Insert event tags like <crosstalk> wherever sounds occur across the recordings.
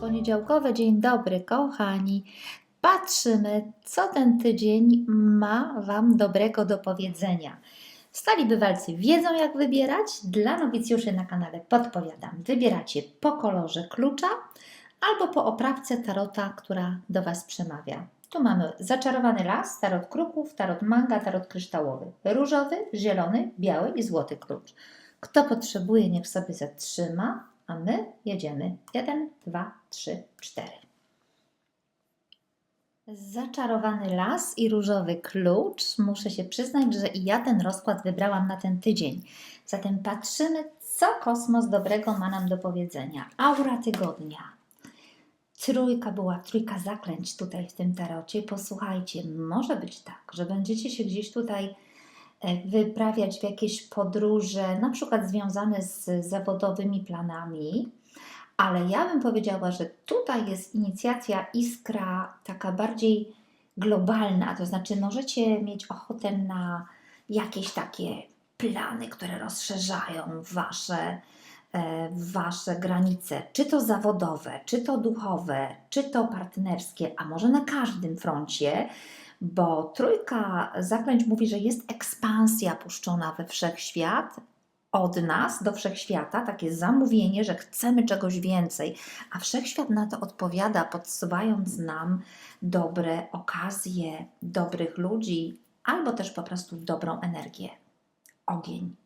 Poniedziałkowy dzień dobry, kochani. Patrzymy, co ten tydzień ma Wam dobrego do powiedzenia. Stali bywalcy wiedzą, jak wybierać. Dla nowicjuszy na kanale podpowiadam. Wybieracie po kolorze klucza albo po oprawce tarota, która do Was przemawia. Tu mamy zaczarowany las, tarot kruków, tarot manga, tarot kryształowy. Różowy, zielony, biały i złoty klucz. Kto potrzebuje, niech sobie zatrzyma, a my jedziemy. Jeden, dwa, trzy, cztery. Zaczarowany las i różowy klucz. Muszę się przyznać, że i ja ten rozkład wybrałam na ten tydzień. Zatem patrzymy, co kosmos dobrego ma nam do powiedzenia. Aura tygodnia. Trójka była, trójka zaklęć tutaj w tym tarocie. Posłuchajcie, może być tak, że będziecie się gdzieś tutaj wyprawiać w jakieś podróże, na przykład związane z zawodowymi planami, ale ja bym powiedziała, że tutaj jest inicjacja iskra taka bardziej globalna, to znaczy możecie mieć ochotę na jakieś takie plany, które rozszerzają wasze, e, wasze granice, czy to zawodowe, czy to duchowe, czy to partnerskie, a może na każdym froncie, bo trójka zaklęć mówi, że jest ekspansja puszczona we wszechświat, od nas do wszechświata takie zamówienie, że chcemy czegoś więcej, a wszechświat na to odpowiada, podsuwając nam dobre okazje, dobrych ludzi, albo też po prostu dobrą energię. Ogień.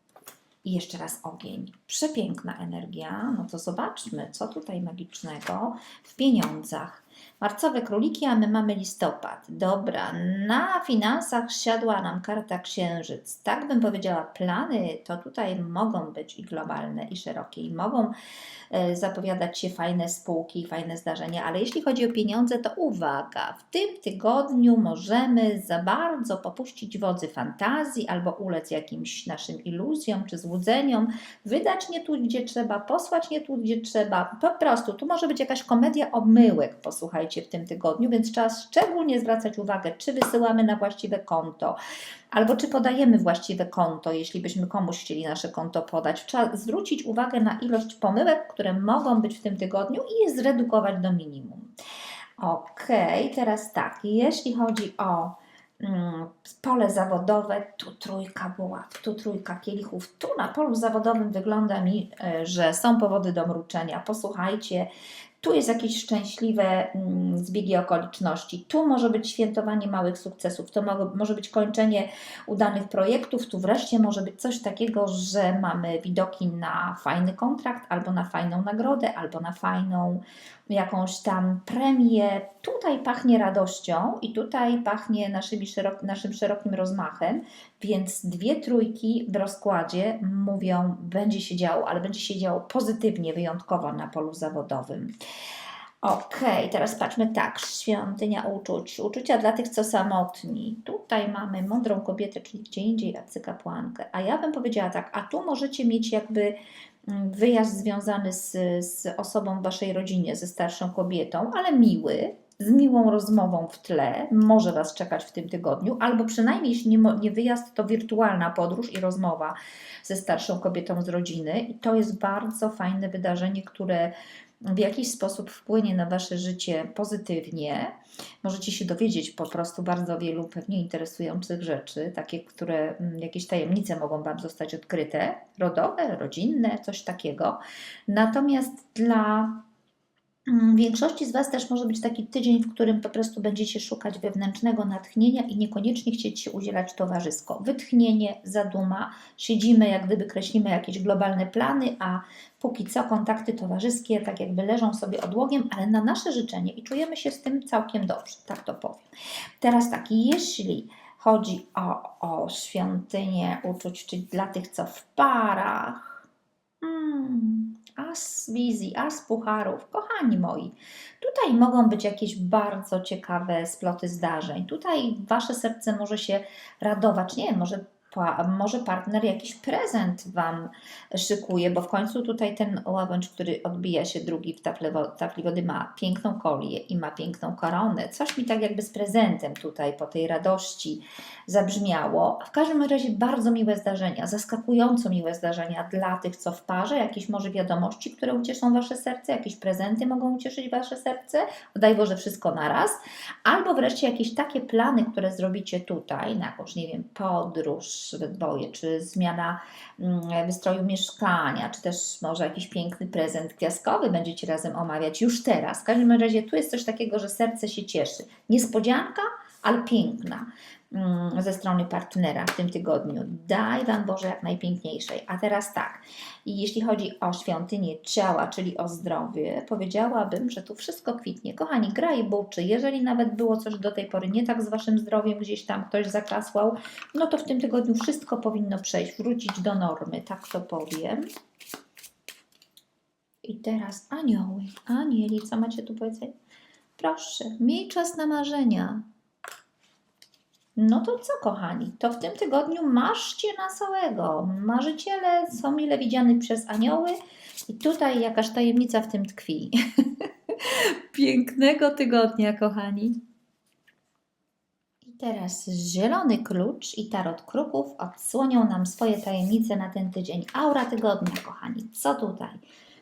I jeszcze raz ogień. Przepiękna energia. No to zobaczmy, co tutaj magicznego w pieniądzach. Marcowe króliki, a my mamy listopad. Dobra, na finansach siadła nam karta księżyc. Tak bym powiedziała, plany to tutaj mogą być i globalne, i szerokie, i mogą e, zapowiadać się fajne spółki, fajne zdarzenia, ale jeśli chodzi o pieniądze, to uwaga, w tym tygodniu możemy za bardzo popuścić wodzy fantazji albo ulec jakimś naszym iluzjom czy złudzeniom, wydać nie tu, gdzie trzeba, posłać nie tu, gdzie trzeba. Po prostu, tu może być jakaś komedia omyłek, posłuchajcie, w tym tygodniu, więc trzeba szczególnie zwracać uwagę, czy wysyłamy na właściwe konto, albo czy podajemy właściwe konto, jeśli byśmy komuś chcieli nasze konto podać. Trzeba zwrócić uwagę na ilość pomyłek, które mogą być w tym tygodniu i je zredukować do minimum. Ok, teraz tak, jeśli chodzi o mm, pole zawodowe, tu trójka była, tu trójka kielichów. Tu na polu zawodowym wygląda mi, e, że są powody do mruczenia. Posłuchajcie, tu jest jakieś szczęśliwe mm, zbiegi okoliczności, tu może być świętowanie małych sukcesów, to mo- może być kończenie udanych projektów, tu wreszcie może być coś takiego, że mamy widoki na fajny kontrakt, albo na fajną nagrodę, albo na fajną jakąś tam premię. Tutaj pachnie radością i tutaj pachnie naszymi szerok- naszym szerokim rozmachem, więc dwie trójki w rozkładzie mówią, będzie się działo, ale będzie się działo pozytywnie, wyjątkowo na polu zawodowym. Okej, teraz patrzmy tak, świątynia uczuć, uczucia dla tych, co samotni. Tutaj mamy mądrą kobietę, czyli gdzie indziej arcykapłankę. A ja bym powiedziała tak, a tu możecie mieć jakby wyjazd związany z, z osobą w waszej rodzinie, ze starszą kobietą, ale miły, z miłą rozmową w tle, może Was czekać w tym tygodniu, albo przynajmniej jeśli nie, nie wyjazd, to wirtualna podróż i rozmowa ze starszą kobietą z rodziny. I to jest bardzo fajne wydarzenie, które w jakiś sposób wpłynie na Wasze życie pozytywnie. Możecie się dowiedzieć po prostu bardzo wielu pewnie interesujących rzeczy, takie, które mm, jakieś tajemnice mogą Wam zostać odkryte, rodowe, rodzinne, coś takiego. Natomiast dla Mm, Większości z Was też może być taki tydzień, w którym po prostu będziecie szukać wewnętrznego natchnienia i niekoniecznie chcieć się udzielać towarzysko. Wytchnienie, zaduma, siedzimy, jak gdyby kreślimy jakieś globalne plany, a póki co kontakty towarzyskie tak jakby leżą sobie odłogiem, ale na nasze życzenie i czujemy się z tym całkiem dobrze, tak to powiem. Teraz tak, jeśli chodzi o, o świątynię uczuć, czyli dla tych, co w parach, hmm, as wizji, as pucharów, kochani moi, tutaj mogą być jakieś bardzo ciekawe sploty zdarzeń. Tutaj wasze serce może się radować, nie może pa, może partner jakiś prezent Wam szykuje, bo w końcu tutaj ten łabędź, który odbija się drugi w tafli, wo- tafli wody, ma piękną kolię i ma piękną koronę. Coś mi tak jakby z prezentem tutaj po tej radości zabrzmiało. W każdym razie bardzo miłe zdarzenia, zaskakująco miłe zdarzenia dla tych, co w parze, jakieś może wiadomości, które ucieszą Wasze serce, jakieś prezenty mogą ucieszyć Wasze serce, daj Boże wszystko naraz, albo wreszcie jakieś takie plany, które zrobicie tutaj, na jakąś, nie wiem, podróż dwoje, czy zmiana mm, wystroju mieszkania, czy też może jakiś piękny prezent gwiazdkowy będziecie razem omawiać już teraz. W każdym razie tu jest coś takiego, że serce się cieszy. Niespodzianka, ale piękna mm, ze strony partnera w tym tygodniu. Daj Wam Boże jak najpiękniejszej. A teraz tak, jeśli chodzi o świątynię ciała, czyli o zdrowie, powiedziałabym, że tu wszystko kwitnie. Kochani, gra i buczy. Jeżeli nawet było coś do tej pory nie tak z Waszym zdrowiem, gdzieś tam ktoś zakasłał, no to w tym tygodniu wszystko powinno przejść, wrócić do normy, tak to powiem. I teraz anioły, anieli, co macie tu powiedzieć? Proszę, miej czas na marzenia. No to co, kochani? To w tym tygodniu maszcie na całego. Marzyciele są mile widziani przez anioły i tutaj jakaś tajemnica w tym tkwi. <laughs> Pięknego tygodnia, kochani. I teraz zielony klucz i tarot kruków odsłonią nam swoje tajemnice na ten tydzień. Aura tygodnia, kochani. Co tutaj?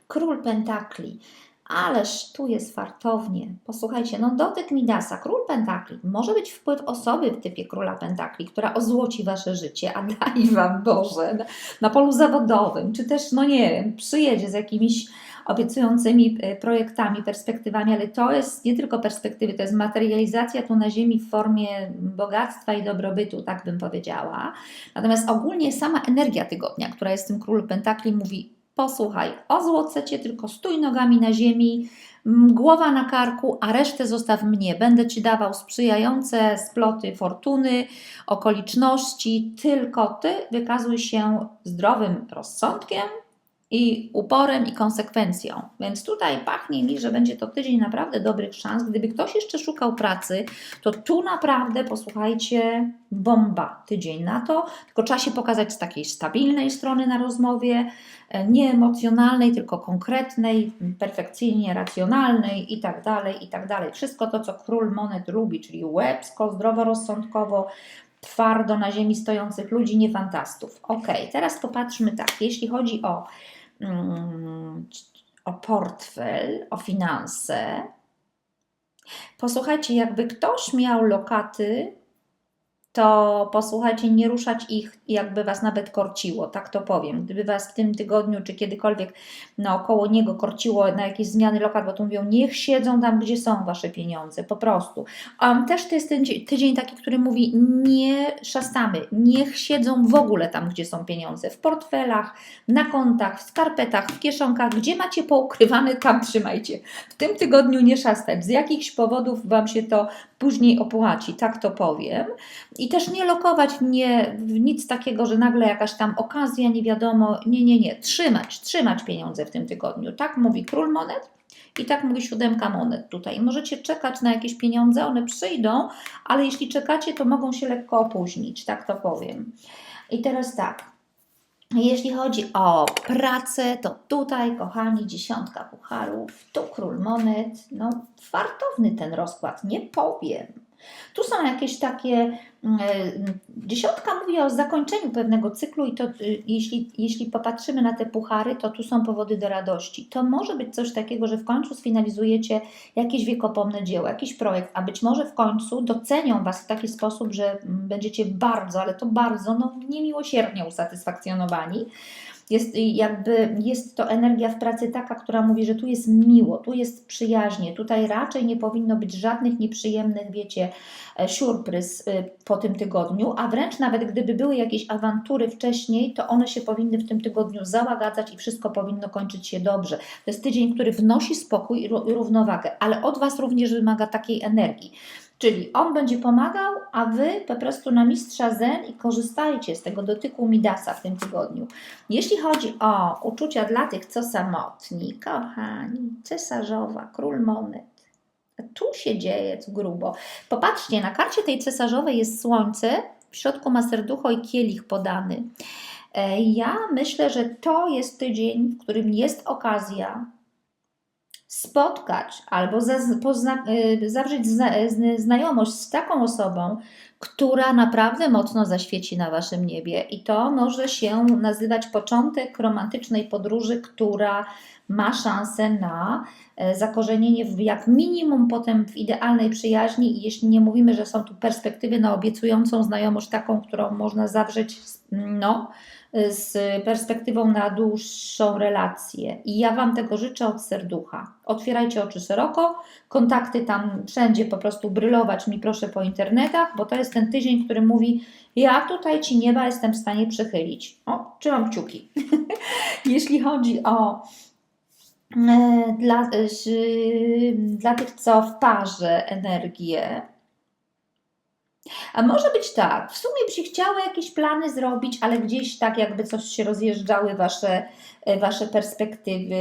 Król Pentakli. Ależ tu jest fartownie. Posłuchajcie, no dotyk Midasa, król Pentakli. Może być wpływ osoby w typie króla Pentakli, która ozłoci wasze życie, a daj wam Boże na, na polu zawodowym, czy też, no nie wiem, przyjedzie z jakimiś obiecującymi e, projektami, perspektywami, ale to jest nie tylko perspektywy, to jest materializacja tu na ziemi w formie bogactwa i dobrobytu, tak bym powiedziała. Natomiast ogólnie sama energia tygodnia, która jest tym królu Pentakli, mówi posłuchaj, o złocecie tylko stój nogami na ziemi, głowa na karku, a resztę zostaw mnie. Będę Ci dawał sprzyjające sploty fortuny, okoliczności, tylko Ty wykazuj się zdrowym rozsądkiem i uporem i konsekwencją. Więc tutaj pachnie mi, że będzie to tydzień naprawdę dobrych szans. Gdyby ktoś jeszcze szukał pracy, to tu naprawdę, posłuchajcie, bomba tydzień na to. Tylko trzeba się pokazać z takiej stabilnej strony na rozmowie, e, nie emocjonalnej, tylko konkretnej, perfekcyjnie racjonalnej i tak dalej, i tak dalej. Wszystko to, co król monet lubi, czyli łebsko, zdroworozsądkowo, twardo na ziemi stojących ludzi, nie fantastów. Ok, teraz popatrzmy tak, jeśli chodzi o, o portfel, o finanse. Posłuchajcie, jakby ktoś miał lokaty, to posłuchajcie, nie ruszać ich, jakby Was nawet korciło, tak to powiem. Gdyby Was w tym tygodniu, czy kiedykolwiek naokoło niego korciło na jakieś zmiany lokat, bo to mówią, niech siedzą tam, gdzie są Wasze pieniądze, po prostu. Um, też to jest ten dzie- tydzień taki, który mówi, nie szastamy, niech siedzą w ogóle tam, gdzie są pieniądze, w portfelach, na kontach, w skarpetach, w kieszonkach, gdzie macie poukrywane, tam trzymajcie. W tym tygodniu nie szastać, z jakichś powodów Wam się to później opłaci, tak to powiem. I też nie lokować nie, w nic takiego, że nagle jakaś tam okazja, nie wiadomo. Nie, nie, nie. Trzymać, trzymać pieniądze w tym tygodniu. Tak mówi król monet i tak mówi siódemka monet tutaj. Możecie czekać na jakieś pieniądze, one przyjdą, ale jeśli czekacie, to mogą się lekko opóźnić, tak to powiem. I teraz tak. Jeśli chodzi o pracę, to tutaj, kochani, dziesiątka pucharów, tu król monet, no fartowny ten rozkład, nie powiem. Tu są jakieś takie. mm, Dziesiątka mówi o zakończeniu pewnego cyklu, i to y, jeśli, jeśli popatrzymy na te puchary, to tu są powody do radości. To może być coś takiego, że w końcu sfinalizujecie jakieś wiekopomne dzieło, jakiś projekt, a być może w końcu docenią Was w taki sposób, że mm, będziecie bardzo, ale to bardzo, no niemiłosiernie usatysfakcjonowani. Jest jakby, jest to energia w pracy taka, która mówi, że tu jest miło, tu jest przyjaźnie, tutaj raczej nie powinno być żadnych nieprzyjemnych, wiecie, e, siurpryz y, po tym tygodniu, a wręcz nawet gdyby były jakieś awantury wcześniej, to one się powinny w tym tygodniu załagadzać i wszystko powinno kończyć się dobrze. To jest tydzień, który wnosi spokój i równowagę, ale od Was również wymaga takiej energii. Czyli on będzie pomagał, a wy po prostu na mistrza zen i korzystajcie z tego dotyku Midasa w tym tygodniu. Jeśli chodzi o uczucia dla tych, co samotni, kochani, cesarzowa, król monet. Tu się dzieje grubo. Popatrzcie, na karcie tej cesarzowej jest słońce w środku ma serducho i kielich podany. E, Ja myślę, że to jest tydzień, w którym jest okazja spotkać albo pozna- y, zawrzeć zna- zna- znajomość z taką osobą, która naprawdę mocno zaświeci na waszym niebie. I to może się nazywać początek romantycznej podróży, która ma szansę na e, zakorzenienie w jak minimum potem w idealnej przyjaźni. I jeśli nie mówimy, że są tu perspektywy na obiecującą znajomość, taką, którą można zawrzeć, no, z perspektywą na dłuższą relację. I ja Wam tego życzę od serducha. Otwierajcie oczy szeroko, kontakty tam wszędzie po prostu brylować mi proszę po internetach, bo to jest ten tydzień, który mówi, ja tutaj Ci nieba jestem w stanie przychylić. O, trzymam kciuki. <laughs> Jeśli chodzi o e, dla, e, dla tych, co w parze energię, a może być tak, w sumie by się jakieś plany zrobić, ale gdzieś tak jakby coś się rozjeżdżały wasze, e, wasze perspektywy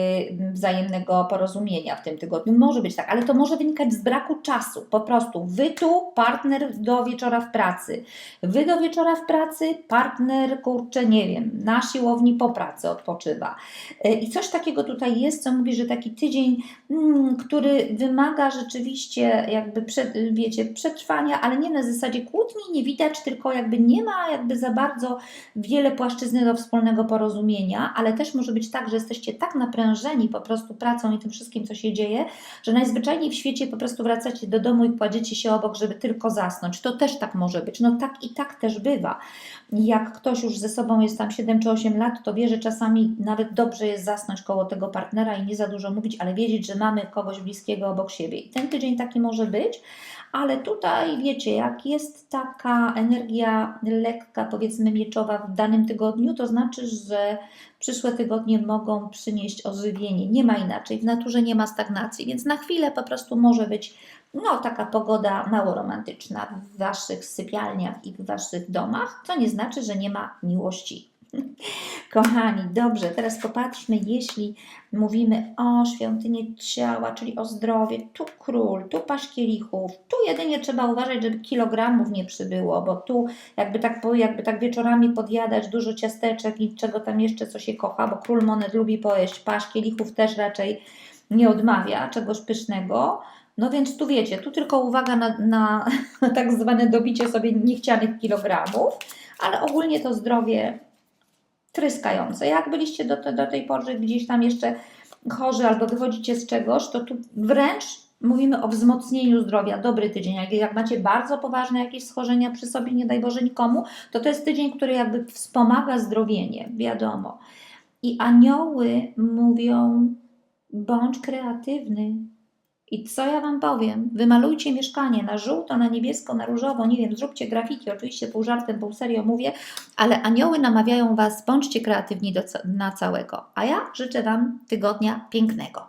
wzajemnego porozumienia w tym tygodniu. Może być tak, ale to może wynikać z braku czasu. Po prostu wy tu, partner do wieczora w pracy. Wy do wieczora w pracy, partner, kurczę, nie wiem, na siłowni po pracy odpoczywa. E, I coś takiego tutaj jest, co mówi, że taki tydzień, mm, który wymaga rzeczywiście jakby, wiecie, przetrwania, ale nie na zasadzie kłótni, nie widać, tylko jakby nie ma jakby za bardzo wiele płaszczyzny do wspólnego porozumienia, ale też może być tak, że jesteście tak naprężeni po prostu pracą i tym wszystkim, co się dzieje, że najzwyczajniej w świecie po prostu wracacie do domu i kładziecie się obok, żeby tylko zasnąć. To też tak może być. No tak i tak też bywa. Jak ktoś już ze sobą jest tam 7 czy 8 lat, to wie, że czasami nawet dobrze jest zasnąć koło tego partnera i nie za dużo mówić, ale wiedzieć, że mamy kogoś bliskiego obok siebie. I ten tydzień taki może być, ale tutaj wiecie, jak jest taka energia lekka, powiedzmy mieczowa w danym tygodniu, to znaczy, że przyszłe tygodnie mogą przynieść ożywienie. Nie ma inaczej, w naturze nie ma stagnacji, więc na chwilę po prostu może być no, taka pogoda mało romantyczna w waszych sypialniach i w waszych domach, co nie znaczy, że nie ma miłości. <laughs> Kochani, dobrze, teraz popatrzmy, jeśli mówimy o świątyni ciała, czyli o zdrowie, tu król, tu paść kielichów, tu jedynie trzeba uważać, żeby kilogramów nie przybyło, bo tu jakby tak, jakby tak wieczorami podjadać dużo ciasteczek i czego tam jeszcze, co się kocha, bo król monet lubi pojeść, paść kielichów też raczej nie odmawia czegoś pysznego. No więc tu wiecie, tu tylko uwaga na, na <laughs> tak zwane dobicie sobie niechcianych kilogramów, ale ogólnie to zdrowie tryskające. Jak byliście do, do tej pory gdzieś tam jeszcze chorzy albo wychodzicie z czegoś, to tu wręcz mówimy o wzmocnieniu zdrowia. Dobry tydzień. Jak, jak macie bardzo poważne jakieś schorzenia przy sobie, nie daj Boże nikomu, to to jest tydzień, który jakby wspomaga zdrowienie, wiadomo. I anioły mówią, bądź kreatywny. I co ja Wam powiem? Wymalujcie mieszkanie na żółto, na niebiesko, na różowo, nie wiem, zróbcie grafiki, oczywiście pół żartem, pół serio mówię, ale anioły namawiają Was, bądźcie kreatywni do, na całego. A ja życzę Wam tygodnia pięknego.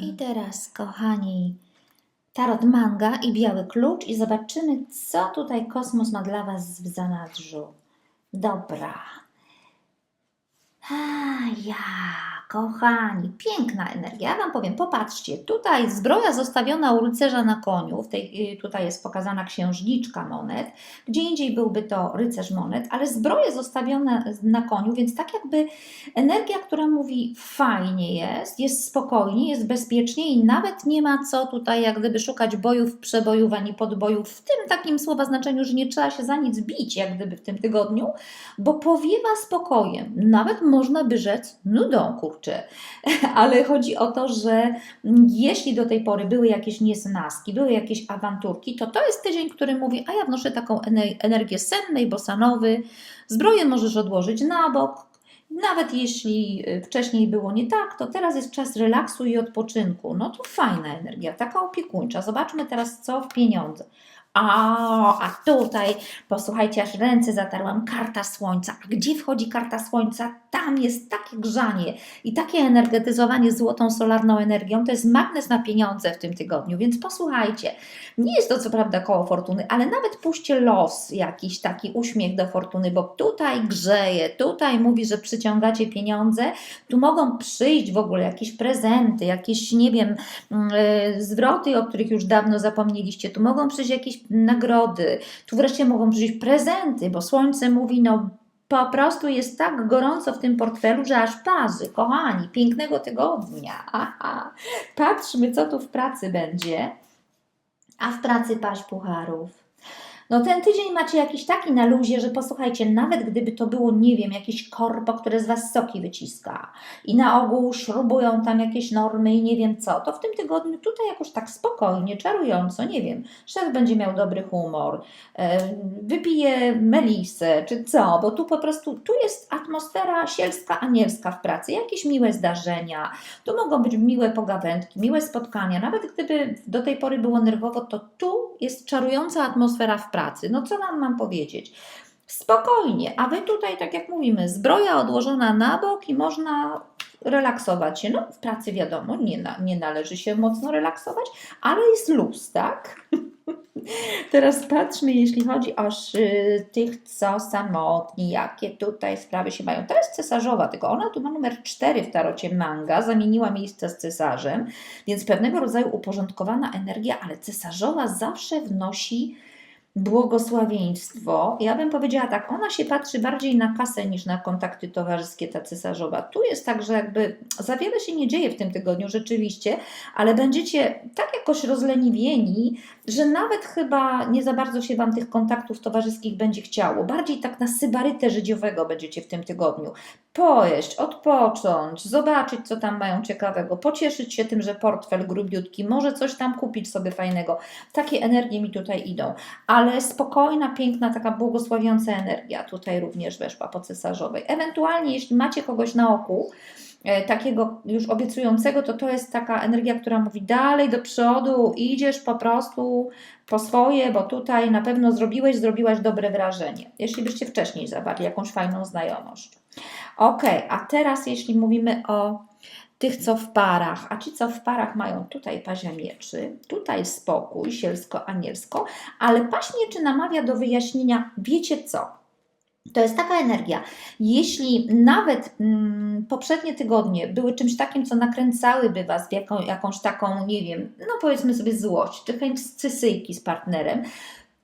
I teraz, kochani, tarot manga i biały klucz i zobaczymy, co tutaj kosmos ma dla Was w zanadrzu. Dobra. A ja, kochani, piękna energia. Ja Wam powiem, popatrzcie, tutaj zbroja zostawiona u rycerza na koniu, w tej, y, tutaj jest pokazana księżniczka monet, gdzie indziej byłby to rycerz monet, ale zbroje zostawione na koniu, więc tak jakby energia, która mówi fajnie jest, jest spokojnie, jest bezpiecznie i nawet nie ma co tutaj jak gdyby szukać bojów, przebojów ani podbojów w tym takim słowa znaczeniu, że nie trzeba się za nic bić jak gdyby w tym tygodniu, bo powiewa spokojem. Nawet można by rzec nudą, kurczę. <laughs> Ale chodzi o to, że jeśli do tej pory były jakieś niesnaski, były jakieś awanturki, to to jest tydzień, który mówi, a ja wnoszę taką ene- energię sennej, bosanowy, zbroję możesz odłożyć na bok, nawet jeśli y, wcześniej było nie tak, to teraz jest czas relaksu i odpoczynku. No to fajna energia, taka opiekuńcza. Zobaczmy teraz, co w pieniądze. A, a tutaj, posłuchajcie, aż ręce zatarłam, karta słońca. A gdzie wchodzi karta słońca? Tam jest takie grzanie i takie energetyzowanie złotą, solarną energią. To jest magnes na pieniądze w tym tygodniu, więc posłuchajcie. Nie jest to co prawda koło fortuny, ale nawet puśćcie los, jakiś taki uśmiech do fortuny, bo tutaj grzeje, tutaj mówi, że przyciągacie pieniądze, tu mogą przyjść w ogóle jakieś prezenty, jakieś, nie wiem, e, zwroty, o których już dawno zapomnieliście, tu mogą przyjść jakieś nagrody, tu wreszcie mogą przyjść prezenty, bo słońce mówi, no po prostu jest tak gorąco w tym portfelu, że aż parzy, kochani, pięknego tygodnia. <laughs> Aha. Patrzmy, co tu w pracy będzie. A w pracy paść pucharów. No ten tydzień macie jakiś taki na luzie, że posłuchajcie, nawet gdyby to było, nie wiem, jakieś korpo, które z Was soki wyciska i na ogół śrubują tam jakieś normy i nie wiem co, to w tym tygodniu tutaj jakoś tak spokojnie, czarująco, nie wiem, szef będzie miał dobry humor, e, wypije melisę czy co, bo tu po prostu, tu jest atmosfera sielska, anielska w pracy, jakieś miłe zdarzenia, tu mogą być miłe pogawędki, miłe spotkania, nawet gdyby do tej pory było nerwowo, to tu jest czarująca atmosfera w pracy. No co Wam mam powiedzieć? Spokojnie, a Wy tutaj, tak jak mówimy, zbroja odłożona na bok i można relaksować się. No w pracy wiadomo, nie, na, nie należy się mocno relaksować, ale jest luz, tak? <laughs> Teraz patrzmy, jeśli chodzi o tych, co samotni, jakie tutaj sprawy się mają. To jest cesarzowa, tylko ona tu ma numer 4 w tarocie manga, zamieniła miejsce z cesarzem, więc pewnego rodzaju uporządkowana energia, ale cesarzowa zawsze wnosi błogosławieństwo. Ja bym powiedziała tak, ona się patrzy bardziej na kasę niż na kontakty towarzyskie, ta cesarzowa. Tu jest tak, że jakby za wiele się nie dzieje w tym tygodniu rzeczywiście, ale będziecie tak jakoś rozleniwieni, że nawet chyba nie za bardzo się Wam tych kontaktów towarzyskich będzie chciało. Bardziej tak na sybarytę życiowego będziecie w tym tygodniu. Pojeść, odpocząć, zobaczyć, co tam mają ciekawego, pocieszyć się tym, że portfel grubiutki, może coś tam kupić sobie fajnego. Takie energie mi tutaj idą. Ale spokojna, piękna, taka błogosławiąca energia tutaj również weszła po cesarzowej. Ewentualnie, jeśli macie kogoś na oku, e, takiego już obiecującego, to to jest taka energia, która mówi dalej do przodu, idziesz po prostu po swoje, bo tutaj na pewno zrobiłeś, zrobiłaś dobre wrażenie. Jeśli byście wcześniej zawarli jakąś fajną znajomość. Ok, a teraz jeśli mówimy o tych, co w parach, a ci, co w parach mają tutaj pazia mieczy, tutaj spokój, sielsko-anielsko, ale paź mieczy namawia do wyjaśnienia, wiecie co? To jest taka energia. Jeśli nawet mm, poprzednie tygodnie były czymś takim, co nakręcałyby Was w jaką, jakąś taką, nie wiem, no powiedzmy sobie złość, czy chęć scysyjki z partnerem,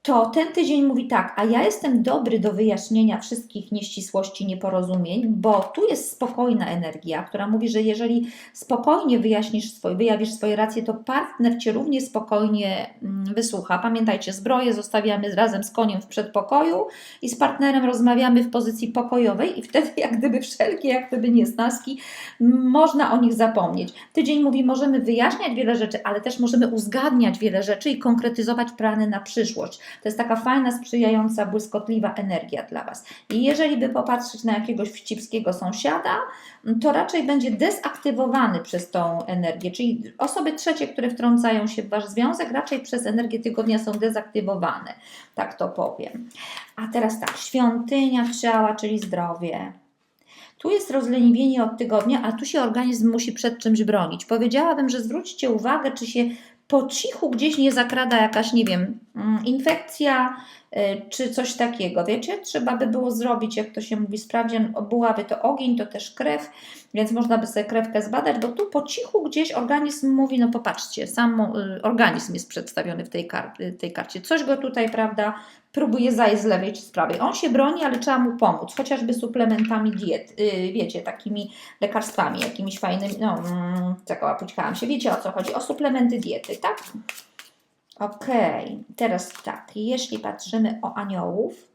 to ten tydzień mówi tak, a ja jestem dobry do wyjaśnienia wszystkich nieścisłości, nieporozumień, bo tu jest spokojna energia, która mówi, że jeżeli spokojnie wyjaśnisz swoje, wyjawisz swoje racje, to partner Cię równie spokojnie mm, wysłucha. Pamiętajcie, zbroję zostawiamy razem z koniem w przedpokoju i z partnerem rozmawiamy w pozycji pokojowej i wtedy jak gdyby wszelkie, jak gdyby niesnaski, można o nich zapomnieć. Tydzień mówi, możemy wyjaśniać wiele rzeczy, ale też możemy uzgadniać wiele rzeczy i konkretyzować plany na przyszłość. To jest taka fajna, sprzyjająca, błyskotliwa energia dla Was. I jeżeli by popatrzeć na jakiegoś wścibskiego sąsiada, to raczej będzie dezaktywowany przez tą energię, czyli osoby trzecie, które wtrącają się w Wasz związek, raczej przez energię tygodnia są dezaktywowane, tak to powiem. A teraz tak, świątynia ciała, czyli zdrowie. Tu jest rozleniwienie od tygodnia, a tu się organizm musi przed czymś bronić. Powiedziałabym, że zwróćcie uwagę, czy się po cichu gdzieś nie zakrada jakaś, nie wiem, mm, infekcja czy coś takiego. Wiecie, trzeba by było zrobić, jak to się mówi, sprawdzian, byłaby to ogień, to też krew, więc można by sobie krewkę zbadać, bo tu po cichu gdzieś organizm mówi, no popatrzcie, sam y, organizm jest przedstawiony w tej, kar tej karcie. Coś go tutaj, prawda, próbuje zajść z lewej czy z prawej. On się broni, ale trzeba mu pomóc, chociażby suplementami diet, wiecie, takimi lekarstwami, jakimiś fajnymi, no, mm, czekała, się, wiecie o co chodzi, o suplementy diety, tak? Okay. teraz tak, jeśli patrzymy o aniołów,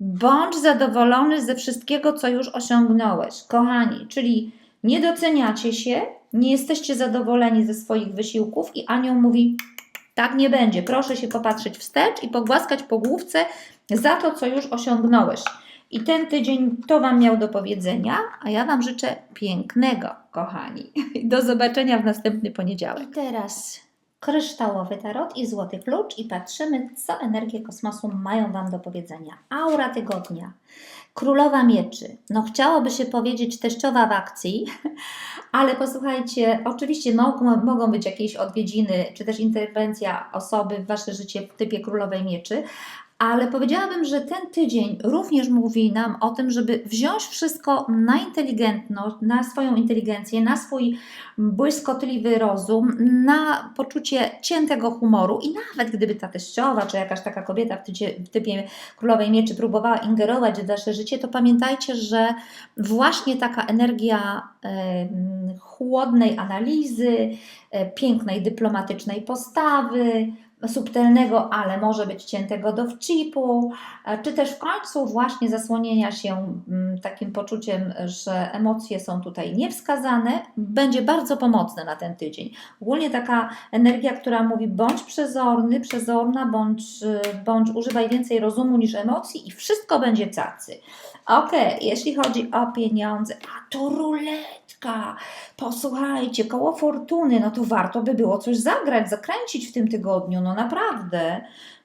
bądź zadowolony ze wszystkiego, co już osiągnąłeś, kochani, czyli nie doceniacie się, nie jesteście zadowoleni ze swoich wysiłków i anioł mówi, tak nie będzie. Proszę się popatrzeć wstecz i pogłaskać po główce za to, co już osiągnąłeś. I ten tydzień to Wam miał do powiedzenia, a ja Wam życzę pięknego, kochani. <laughs> Do zobaczenia w następny poniedziałek. I teraz kryształowy tarot i złoty klucz i patrzymy, co energie kosmosu mają Wam do powiedzenia. Aura tygodnia. Królowa mieczy. No chciałoby się powiedzieć teściowa w akcji, <laughs> ale posłuchajcie, oczywiście mogą, mogą być jakieś odwiedziny, czy też interwencja osoby w Wasze życie w typie królowej mieczy, ale powiedziałabym, że ten tydzień również mówi nam o tym, żeby wziąć wszystko na inteligentność, na swoją inteligencję, na swój błyskotliwy rozum, na poczucie ciętego humoru i nawet gdyby ta teściowa, czy jakaś taka kobieta w, tycie, w typie królowej mieczy próbowała ingerować w wasze życie, to pamiętajcie, że właśnie taka energia chłodnej analizy, e, pięknej dyplomatycznej postawy, subtelnego, ale może być ciętego dowcipu, czy też w końcu właśnie zasłonienia się mm, takim poczuciem, że emocje są tutaj niewskazane, będzie bardzo pomocne na ten tydzień. Ogólnie taka energia, która mówi bądź przezorny, przezorna, bądź, y, bądź używaj więcej rozumu niż emocji i wszystko będzie cacy. Ok, jeśli chodzi o pieniądze, a to ruletka. Posłuchajcie, koło fortuny, no to warto by było coś zagrać, zakręcić w tym tygodniu, no naprawdę.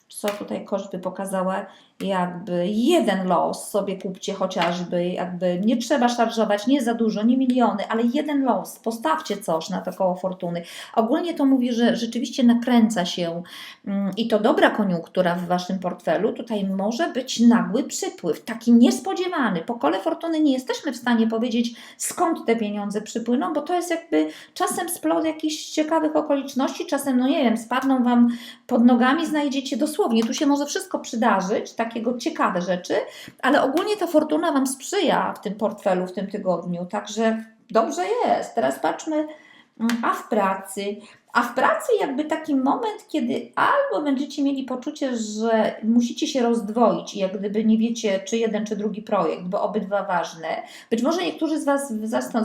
Co tutaj koszt by pokazała? Jakby jeden los sobie kupcie chociażby, jakby nie trzeba szarżować, nie za dużo, nie miliony, ale jeden los, postawcie coś na to koło fortuny. Ogólnie to mówi, że rzeczywiście nakręca się mm, i to dobra koniunktura w Waszym portfelu, tutaj może być nagły przypływ, taki niespodziewany. Po kole fortuny nie jesteśmy w stanie powiedzieć skąd te pieniądze przypłyną, bo to jest jakby czasem splot jakichś ciekawych okoliczności, czasem, no nie wiem, spadną Wam pod nogami, znajdziecie dosłownie, tu się może wszystko przydarzyć, tak takiego ciekawe rzeczy, ale ogólnie ta fortuna Wam sprzyja w tym portfelu w tym tygodniu, także dobrze jest. Teraz patrzmy, mm, a w pracy, a w pracy jakby taki moment, kiedy albo będziecie mieli poczucie, że musicie się rozdwoić i jak gdyby nie wiecie, czy jeden, czy drugi projekt, bo obydwa ważne. Być może niektórzy z Was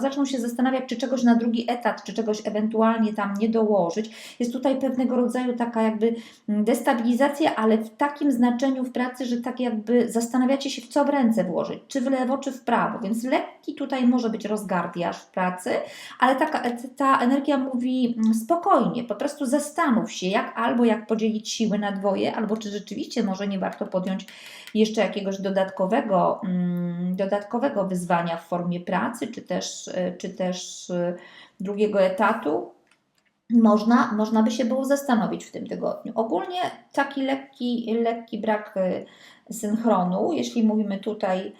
zaczną się zastanawiać, czy czegoś na drugi etat, czy czegoś ewentualnie tam nie dołożyć. Jest tutaj pewnego rodzaju taka jakby destabilizacja, ale w takim znaczeniu w pracy, że tak jakby zastanawiacie się, w co w ręce włożyć, czy w lewo, czy w prawo. Więc lekki tutaj może być rozgardiaż w pracy, ale taka, ta energia mówi spokojnie, spokojnie, po prostu zastanów się, jak albo jak podzielić siły na dwoje, albo czy rzeczywiście może nie warto podjąć jeszcze jakiegoś dodatkowego, mm, dodatkowego wyzwania w formie pracy, czy też, y, czy też y, drugiego etatu. Można, można by się było zastanowić w tym tygodniu. Ogólnie taki lekki, lekki brak y, synchronu, jeśli mówimy tutaj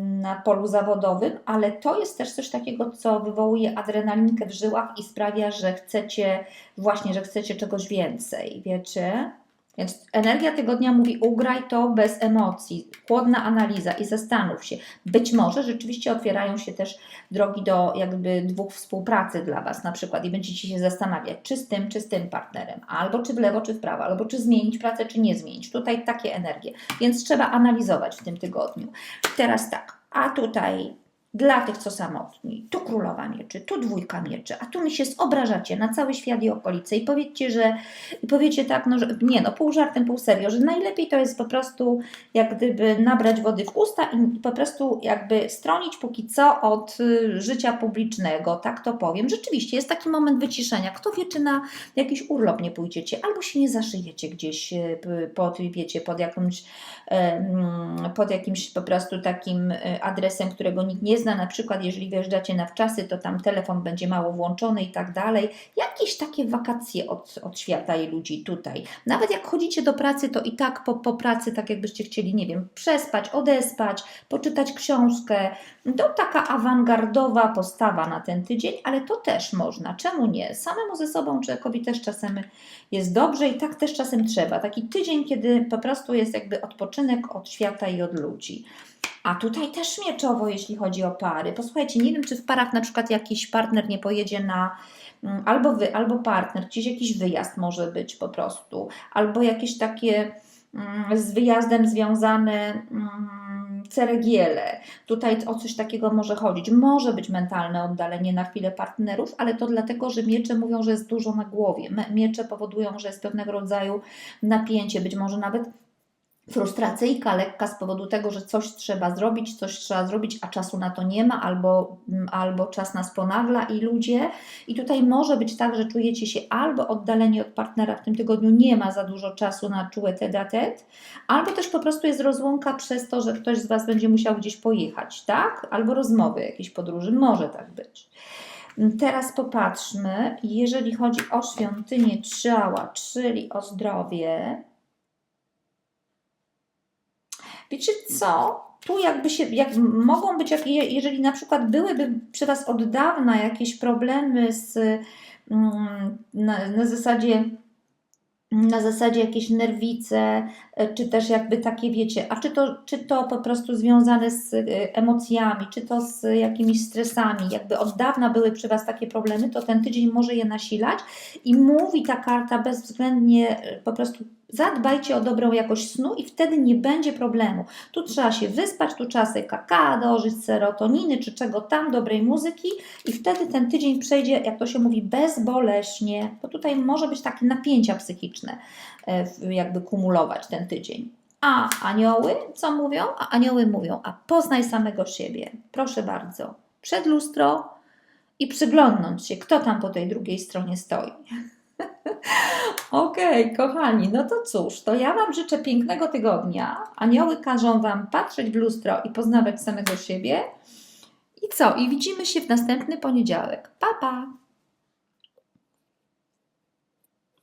na polu zawodowym, ale to jest też coś takiego, co wywołuje adrenalinkę w żyłach i sprawia, że chcecie właśnie, że chcecie czegoś więcej, wiecie? Więc energia tygodnia mówi: ugraj to bez emocji, chłodna analiza i zastanów się. Być może rzeczywiście otwierają się też drogi do jakby dwóch współpracy dla Was, na przykład, i będziecie się zastanawiać, czy z tym, czy z tym partnerem, albo czy w lewo, czy w prawo, albo czy zmienić pracę, czy nie zmienić. Tutaj takie energie, więc trzeba analizować w tym tygodniu. Teraz tak, a tutaj dla tych, co samotni. Tu królowa mieczy, tu dwójka mieczy, a tu mi się zobrażacie na cały świat i okolice i powiedzcie, że i powiecie tak, no, że nie, no pół żartem, pół serio, że najlepiej to jest po prostu jak gdyby nabrać wody w usta i po prostu jakby stronić póki co od y, życia publicznego, tak to powiem. Rzeczywiście jest taki moment wyciszenia. Kto wie, czy na jakiś urlop nie pójdziecie, albo się nie zaszyjecie gdzieś y, pod, wiecie, pod jakimś, pod jakimś po prostu takim y, adresem, którego nikt nie zna, na przykład jeżeli wjeżdżacie na wczasy, to tam telefon będzie mało włączony i tak dalej. Jakieś takie wakacje od, od świata i ludzi tutaj. Nawet jak chodzicie do pracy, to i tak po, po pracy, tak jakbyście chcieli, nie wiem, przespać, odespać, poczytać książkę. To taka awangardowa postawa na ten tydzień, ale to też można. Czemu nie? Samemu ze sobą człowiekowi też czasem jest dobrze i tak też czasem trzeba. Taki tydzień, kiedy po prostu jest jakby odpoczynek od świata i od ludzi. A tutaj też mieczowo, jeśli chodzi o pary. Posłuchajcie, nie wiem, czy w parach na przykład jakiś partner nie pojedzie na mm, albo wy, albo partner, gdzieś jakiś wyjazd może być po prostu, albo jakieś takie mm, z wyjazdem związane mm, ceregiele. Tutaj o coś takiego może chodzić. Może być mentalne oddalenie na chwilę partnerów, ale to dlatego, że miecze mówią, że jest dużo na głowie. Miecze powodują, że jest pewnego rodzaju napięcie, być może nawet frustracyjka lekka z powodu tego, że coś trzeba zrobić, coś trzeba zrobić, a czasu na to nie ma, albo, mm, albo czas nas ponagla i ludzie. I tutaj może być tak, że czujecie się albo oddaleni od partnera w tym tygodniu, nie ma za dużo czasu na czułe tet, albo też po prostu jest rozłąka przez to, że ktoś z Was będzie musiał gdzieś pojechać, tak? Albo rozmowy jakiejś podróży, może tak być. Teraz popatrzmy, jeżeli chodzi o świątynię ciała, czyli o zdrowie, Wiecie co? Tu jakby się, jak mogą być, jak, je- jeżeli na przykład byłyby przy Was od dawna jakieś problemy z, mm, na, na zasadzie na zasadzie jakieś nerwice, e, czy też jakby takie, wiecie, a czy to, czy to po prostu związane z e, emocjami, czy to z jakimiś stresami, jakby od dawna były przy Was takie problemy, to ten tydzień może je nasilać i mówi ta karta bezwzględnie e, po prostu zadbajcie o dobrą jakość snu i wtedy nie będzie problemu. Tu trzeba się wyspać, tu trzeba sobie kakao dołożyć, serotoniny, czy czego tam, dobrej muzyki i wtedy ten tydzień przejdzie, jak to się mówi, bezboleśnie, bo tutaj może być takie napięcia psychiczne, e, jakby kumulować ten tydzień. A anioły co mówią? A anioły mówią, a poznaj samego siebie. Proszę bardzo, przed lustro i przyglądnąć się, kto tam po tej drugiej stronie stoi. <laughs> Okej, kochani, no to cóż, to ja Wam życzę pięknego tygodnia. Anioły każą Wam patrzeć w lustro i poznawać samego siebie. I co? I widzimy się w następny poniedziałek. Pa, pa!